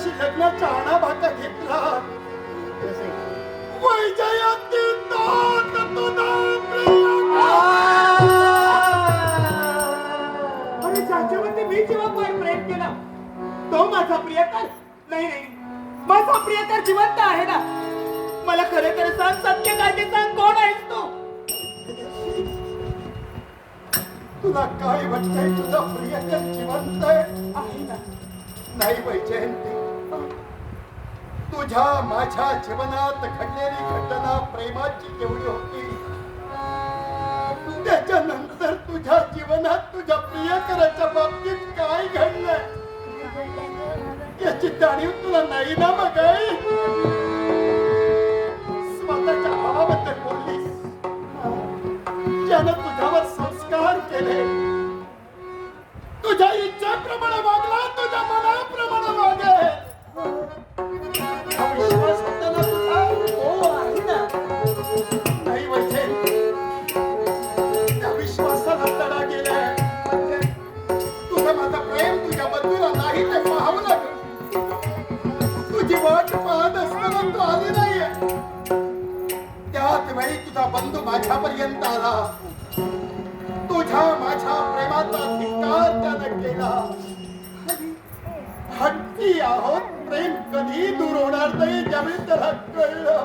माझ्याशी लग्नाच्या आणा भाका घेतला. मी केला तो माझा प्रियकर? नाही नाही. माझा जिवंत आहे ना? मला खरं खरं सांग सत्य काय सांग कोण आहेस तो? तुला काय वाटतंय तुझा प्रियकर जिवंत आहे ना. नाही वैजयंती. तुझ्या माझ्या जीवनात घडलेली घटना प्रेमाची केवढी होती? त्याच्यानंतर तुझ्या जीवनात तुझ्या प्रियकराच्या बाबतीत काय घडलंय याची जाणीव तुला नाही ना मग माझं प्रेम तुझ्या बंधूला नाही ते पाहावं लागेल तुझी वाट पाहत असताना तू आली नाहीये. त्याच वेळी तुझा बंधू माझ्यापर्यंत आला. तुझ्या माझ्या प्रेमाचा धिक्कार त्यानं केला. हट्टी आहोत प्रेम कधी दूर होणार नाही ज्यावेळी त्याला कळलं.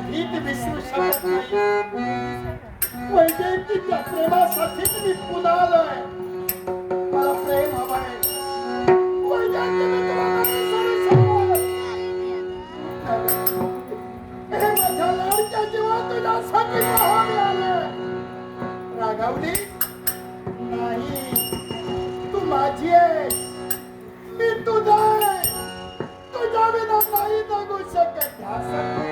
vida me susta. Ué, gente, que a prema essa tipo vida é. me puna, olha, ué. Para a prema, vai. Ué, gente, me toma a cabeça nessa hora. É, mas a noite de outro já sabe que eu vou, minha mãe. Pra Gaudi, aí, tu madies, me tu dai. Tu já me dá saída com você que é graça, ué.